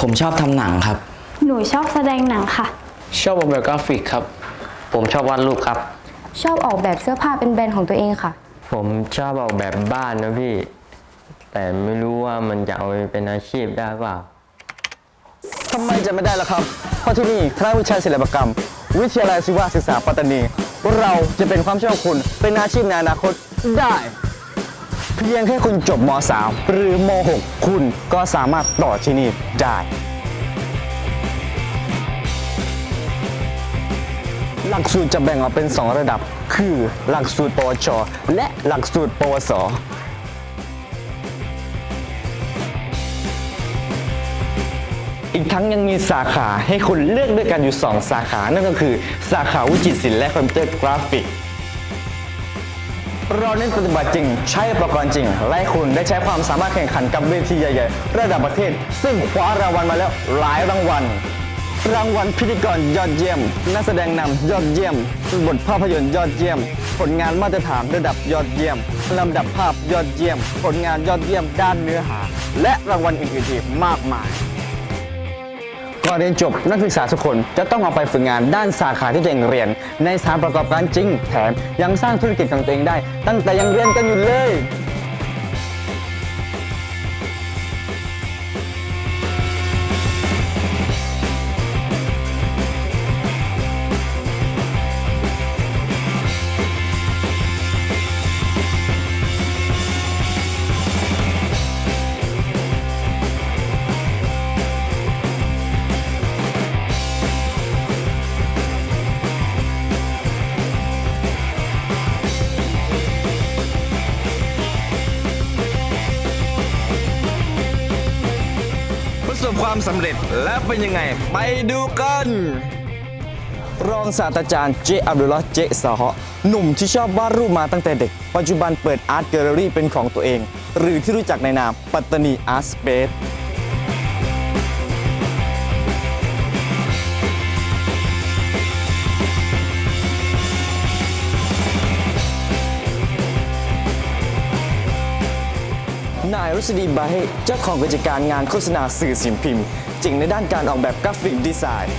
ผมชอบทำหนังครับ หนูชอบแสดงหนังค่ะ ชอบออกแบบกราฟิกครับ ผมชอบวาดรูปครับ ชอบออกแบบเสื้อผ้าเป็นแบรนด์ของตัวเองค่ะ ผมชอบออกแบบบ้านนะพี่ แต่ไม่รู้ว่ามันจะเอาไปเป็นอาชีพได้เปล่าทำไมจะไม่ได้ล่ะครับ เพราะที่นี่คณะวิชาศิลปกรรม วิทยาลัยศิวศึกษาปัตตานี เราจะเป็นความเชื่อของคุณเป็นอาชีพในอนาคตได้ เพียงแค่คุณจบม .3 หรือม .6 คุณก็สามารถต่อที่นี่ได้ หลักสูตรจะแบ่งออกเป็น 2 ระดับ คือหลักสูตรปวช และหลักสูตรปวสอีกทั้งยังมีสาขาให้คุณเลือกด้วยกันอยู่ 2 สาขา นั่นก็คือสาขาวิจิตรศิลป์และคอมพิวเตอร์กราฟิก เราเน้นปฏิบัติจริง ใช้อุปกรณ์จริง และคุณได้ใช้ความสามารถแข่งขันกับเวทีใหญ่ๆ ระดับประเทศ ซึ่งคว้ารางวัลมาแล้วหลายรางวัล รางวัลพิธีกรยอดเยี่ยม นักแสดงนำยอดเยี่ยม บทภาพยนตร์ยอดเยี่ยม ผลงานมาตรฐานระดับยอดเยี่ยมลำดับภาพยอดเยี่ยม ผลงานยอดเยี่ยมด้านเนื้อหา และรางวัลอื่นๆอีกมากมาย อนเรียนจบนักศึกษาทุกคนจะต้องเอาไปฝึกงานด้านสาขาที่ตัวเองเรียน ในสถานประกอบการจริง แถมยังสร้างธุรกิจของตัวเองได้ ตั้งแต่ยังเรียนกันอยู่เลย ความสำเร็จและเป็นยังไง ไปดูกัน รองศาสตราจารย์เจอับดุลลอฮ์เจซาฮะหนุ่มที่ชอบวาดรูปมาตั้งแต่เด็ก ปัจจุบันเปิดอาร์ตแกลเลอรี่เป็นของตัวเอง หรือที่รู้จักในนามปัตตานีอาร์ตสเปซ นายรุษดีบาเฮเจ้าของกิจการงานโฆษณาสื่อสิ่งพิมพ์เจ๋งในด้านการออกแบบกราฟิกดีไซน์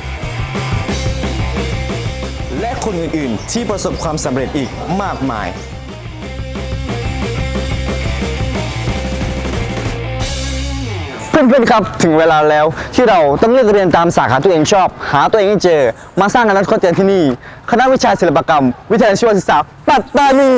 และคนอื่นๆ ที่ประสบความสำเร็จอีกมากมาย เพื่อนๆครับถึงเวลาแล้วที่เราต้องเลือกเรียนตามสาขาตัวเองชอบ หาตัวเองให้เจอ มาสร้างอนาคตกันที่นี่ คณะวิชาศิลปกรรม วิทยาลัยชีวศึกษาปัตตานี